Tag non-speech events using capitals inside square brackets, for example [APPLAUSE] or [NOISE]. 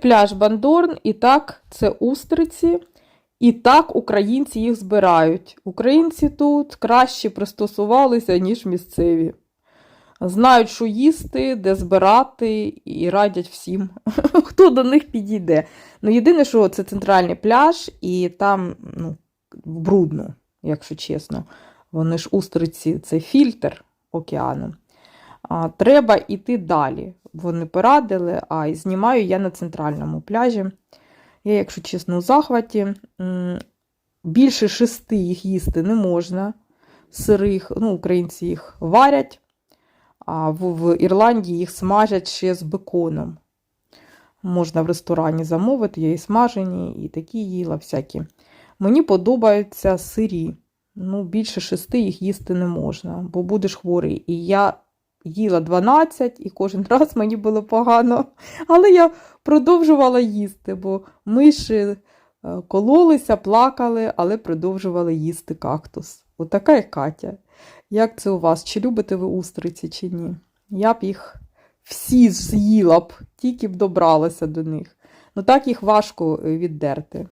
Пляж Бандорн, і так це устриці, і так українці їх збирають. Українці тут краще пристосувалися, ніж місцеві. Знають, що їсти, де збирати, і радять всім, [LAUGHS] хто до них підійде. Ну, єдине, що це центральний пляж, і там ну, брудно, якщо чесно. Вони ж устриці це фільтр океану. Треба йти далі. Вони порадили, а знімаю я на центральному пляжі. Я, якщо чесно, у захваті. Більше шести їх їсти не можна. Сирих, ну, українці їх варять, а в, в Ірландії їх смажать ще з беконом. Можна в ресторані замовити, є і смажені, і такі їла всякі. Мені подобаються сирі. Ну, більше шести їх їсти не можна, бо будеш хворий. І я їла 12, і кожен [LAUGHS] раз мені було погано. Але я продовжувала їсти, бо миші е, кололися, плакали, але продовжували їсти кактус. Отака і Катя. Як це у вас? Чи любите ви устриці, чи ні? Я б їх всі з'їла б, тільки б добралася до них. Ну так їх важко віддерти.